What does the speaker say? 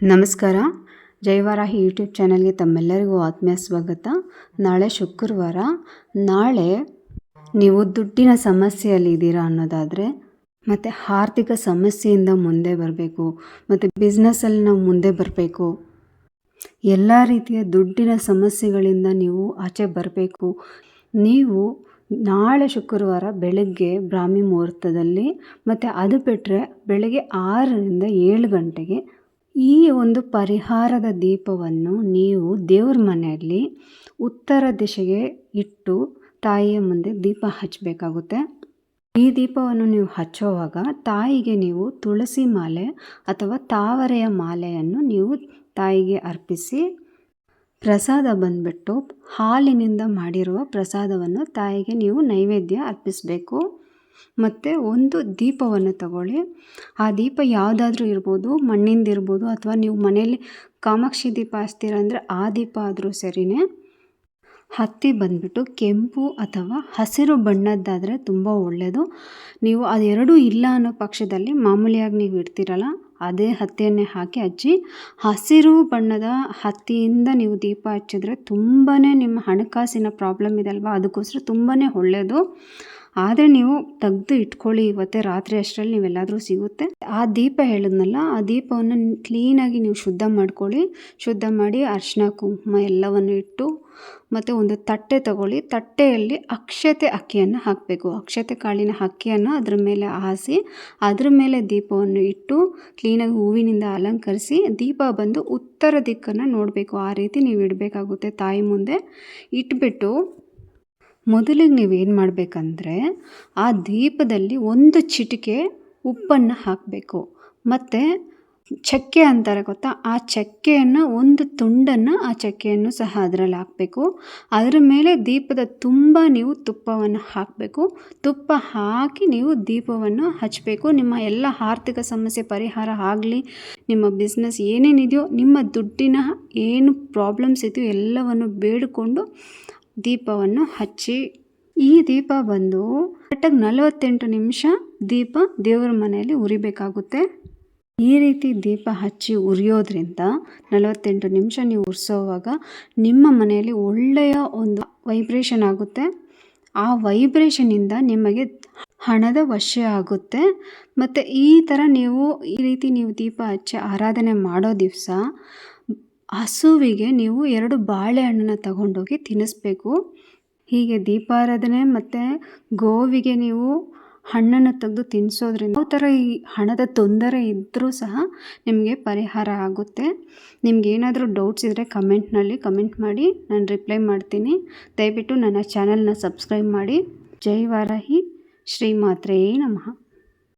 ನಮಸ್ಕಾರ. ಜೈವಾರಾಹಿ ಯೂಟ್ಯೂಬ್ ಚಾನಲ್ಗೆ ತಮ್ಮೆಲ್ಲರಿಗೂ ಆತ್ಮೀಯ ಸ್ವಾಗತ. ನಾಳೆ ಶುಕ್ರವಾರ. ನಾಳೆ ನೀವು ದುಡ್ಡಿನ ಸಮಸ್ಯೆಯಲ್ಲಿ ಇದ್ದೀರಾ ಅನ್ನೋದಾದರೆ, ಮತ್ತು ಆರ್ಥಿಕ ಸಮಸ್ಯೆಯಿಂದ ಮುಂದೆ ಬರಬೇಕು, ಮತ್ತು ಬಿಸ್ನೆಸ್ಸಲ್ಲಿ ನಾವು ಮುಂದೆ ಬರಬೇಕು. ಎಲ್ಲ ರೀತಿಯ ದುಡ್ಡಿನ ಸಮಸ್ಯೆಗಳಿಂದ ನೀವು ಆಚೆ ಬರಬೇಕು. ನೀವು ನಾಳೆ ಶುಕ್ರವಾರ ಬೆಳಗ್ಗೆ ಬ್ರಾಹ್ಮಿ ಮುಹೂರ್ತದಲ್ಲಿ, ಮತ್ತು ಅದು ಬಿಟ್ಟರೆ ಬೆಳಗ್ಗೆ ಆರರಿಂದ ಏಳು ಗಂಟೆಗೆ ಈ ಒಂದು ಪರಿಹಾರದ ದೀಪವನ್ನು ನೀವು ದೇವ್ರ ಮನೆಯಲ್ಲಿ ಉತ್ತರ ದಿಶೆಗೆ ಇಟ್ಟು ತಾಯಿಯ ಮುಂದೆ ದೀಪ ಹಚ್ಚಬೇಕಾಗುತ್ತೆ. ಈ ದೀಪವನ್ನು ನೀವು ಹಚ್ಚೋವಾಗ ತಾಯಿಗೆ ನೀವು ತುಳಸಿ ಮಾಲೆ ಅಥವಾ ತಾವರೆಯ ಮಾಲೆಯನ್ನು ನೀವು ತಾಯಿಗೆ ಅರ್ಪಿಸಿ ಪ್ರಸಾದ ಬಂದ್ಬಿಟ್ಟು ಹಾಲಿನಿಂದ ಮಾಡಿರುವ ಪ್ರಸಾದವನ್ನು ತಾಯಿಗೆ ನೀವು ನೈವೇದ್ಯ ಅರ್ಪಿಸಬೇಕು. ಮತ್ತು ಒಂದು ದೀಪವನ್ನು ತಗೊಳ್ಳಿ. ಆ ದೀಪ ಯಾವುದಾದ್ರೂ ಇರ್ಬೋದು, ಮಣ್ಣಿಂದು ಇರ್ಬೋದು ಅಥವಾ ನೀವು ಮನೆಯಲ್ಲಿ ಕಾಮಾಕ್ಷಿ ದೀಪ ಹಚ್ತೀರ ಅಂದರೆ ಆ ದೀಪ ಆದರೂ ಸರಿಯೇ ಹತ್ತಿ ಬಂದುಬಿಟ್ಟು ಕೆಂಪು ಅಥವಾ ಹಸಿರು ಬಣ್ಣದ್ದಾದರೆ ತುಂಬ ಒಳ್ಳೆಯದು ನೀವು ಅದೆರಡೂ ಇಲ್ಲ ಅನ್ನೋ ಪಕ್ಷದಲ್ಲಿ ಮಾಮೂಲಿಯಾಗಿ ನೀವು ಇಡ್ತೀರಲ್ಲ, ಅದೇ ಹತ್ತಿಯನ್ನೇ ಹಾಕಿ ಹಚ್ಚಿ. ಹಸಿರು ಬಣ್ಣದ ಹತ್ತಿಯಿಂದ ನೀವು ದೀಪ ಹಚ್ಚಿದ್ರೆ ತುಂಬಾ ನಿಮ್ಮ ಹಣಕಾಸಿನ ಪ್ರಾಬ್ಲಮ್ ಇದೆ ಅಲ್ವಾ? ಅದಕ್ಕೋಸ್ಕರ ತುಂಬಾ ಒಳ್ಳೆಯದು ಆದರೆ ನೀವು ತೆಗೆದು ಇಟ್ಕೊಳ್ಳಿ ಇವತ್ತೇ ರಾತ್ರಿ ಅಷ್ಟರಲ್ಲಿ ನೀವೆಲ್ಲಾದರೂ ಸಿಗುತ್ತೆ. ಆ ದೀಪ ಹೇಳಿದ್ನಲ್ಲ, ಆ ದೀಪವನ್ನು ಕ್ಲೀನಾಗಿ ನೀವು ಶುದ್ಧ ಮಾಡ್ಕೊಳ್ಳಿ. ಶುದ್ಧ ಮಾಡಿ ಅರಿಶಿನ ಕುಂಕುಮ ಎಲ್ಲವನ್ನು ಇಟ್ಟು ಮತ್ತು ಒಂದು ತಟ್ಟೆ ತಗೊಳ್ಳಿ. ತಟ್ಟೆಯಲ್ಲಿ ಅಕ್ಷತೆ ಅಕ್ಕಿಯನ್ನು ಹಾಕಬೇಕು. ಅಕ್ಷತೆ ಕಾಳಿನ ಅಕ್ಕಿಯನ್ನು ಅದ್ರ ಮೇಲೆ ಹಾಸಿ, ಅದರ ಮೇಲೆ ದೀಪವನ್ನು ಇಟ್ಟು ಕ್ಲೀನಾಗಿ ಹೂವಿನಿಂದ ಅಲಂಕರಿಸಿ ದೀಪ ಬಂದು ಉತ್ತರ ದಿಕ್ಕನ್ನು ನೋಡಬೇಕು. ಆ ರೀತಿ ನೀವು ಇಡಬೇಕಾಗುತ್ತೆ ತಾಯಿ ಮುಂದೆ. ಇಟ್ಬಿಟ್ಟು ಮೊದಲಿಗೆ ನೀವೇನು ಮಾಡಬೇಕಂದ್ರೆ ಆ ದೀಪದಲ್ಲಿ ಒಂದು ಚಿಟಿಕೆ ಉಪ್ಪನ್ನು ಹಾಕಬೇಕು. ಮತ್ತು ಚಕ್ಕೆ ಅಂತಾರೆ ಗೊತ್ತಾ? ಆ ಚಕ್ಕೆಯನ್ನು, ಒಂದು ತುಂಡನ್ನು ಆ ಚಕ್ಕೆಯನ್ನು ಸಹ ಅದರಲ್ಲಿ ಹಾಕಬೇಕು. ಅದರ ಮೇಲೆ ದೀಪದ ತುಂಬ ನೀವು ತುಪ್ಪವನ್ನು ಹಾಕಬೇಕು. ತುಪ್ಪ ಹಾಕಿ ನೀವು ದೀಪವನ್ನು ಹಚ್ಚಬೇಕು ನಿಮ್ಮ ಎಲ್ಲ ಆರ್ಥಿಕ ಸಮಸ್ಯೆ ಪರಿಹಾರ ಆಗಲಿ, ನಿಮ್ಮ ಬಿಸ್ನೆಸ್ ಏನೇನಿದೆಯೋ, ನಿಮ್ಮ ದುಡ್ಡಿನ ಏನು ಪ್ರಾಬ್ಲಮ್ಸ್ ಇದೆಯೋ ಎಲ್ಲವನ್ನು ಬೇಡಿಕೊಂಡು ದೀಪವನ್ನು ಹಚ್ಚಿ, ಈ ದೀಪ ಬಂದು ಕರೆಕ್ಟಾಗಿ ನಲವತ್ತೆಂಟು ನಿಮಿಷ ದೀಪ ದೇವರ ಮನೆಯಲ್ಲಿ ಉರಿಬೇಕಾಗುತ್ತೆ. ಈ ರೀತಿ ದೀಪ ಹಚ್ಚಿ ಉರಿಯೋದ್ರಿಂದ ನಲವತ್ತೆಂಟು ನಿಮಿಷ ನೀವು ಉರಿಸೋವಾಗ ನಿಮ್ಮ ಮನೆಯಲ್ಲಿ ಒಳ್ಳೆಯ ಒಂದು ವೈಬ್ರೇಷನ್ ಆಗುತ್ತೆ. ಆ ವೈಬ್ರೇಷನಿಂದ ನಿಮಗೆ ಹಣದ ವಶ ಆಗುತ್ತೆ. ಮತ್ತು ಈ ಥರ ನೀವು ಈ ರೀತಿ ನೀವು ದೀಪ ಹಚ್ಚಿ ಆರಾಧನೆ ಮಾಡೋ ದಿವಸ ಹಸುವಿಗೆ ನೀವು ಎರಡು ಬಾಳೆಹಣ್ಣನ್ನ ತಗೊಂಡೋಗಿ ತಿನ್ನಿಸ್ಬೇಕು ಹೀಗೆ ದೀಪಾರಾಧನೆ ಮತ್ತು ಗೋವಿಗೆ ನೀವು ಹಣ್ಣನ್ನು ತೆಗೆದು ತಿನ್ನಿಸೋದ್ರಿಂದ ಯಾವ ಥರ ಈ ಹಣದ ತೊಂದರೆ ಇದ್ದರೂ ಸಹ ನಿಮಗೆ ಪರಿಹಾರ ಆಗುತ್ತೆ. ನಿಮ್ಗೆ ಏನಾದರೂ ಡೌಟ್ಸ್ ಇದ್ದರೆ ಕಮೆಂಟ್ನಲ್ಲಿ ಕಮೆಂಟ್ ಮಾಡಿ, ನಾನು ರಿಪ್ಲೈ ಮಾಡ್ತೀನಿ. ದಯವಿಟ್ಟು ನನ್ನ ಚಾನಲ್ನ ಸಬ್ಸ್ಕ್ರೈಬ್ ಮಾಡಿ. ಜೈ ವಾರಾಹಿ. ಶ್ರೀ ಮಾತ್ರೇ ನಮಃ.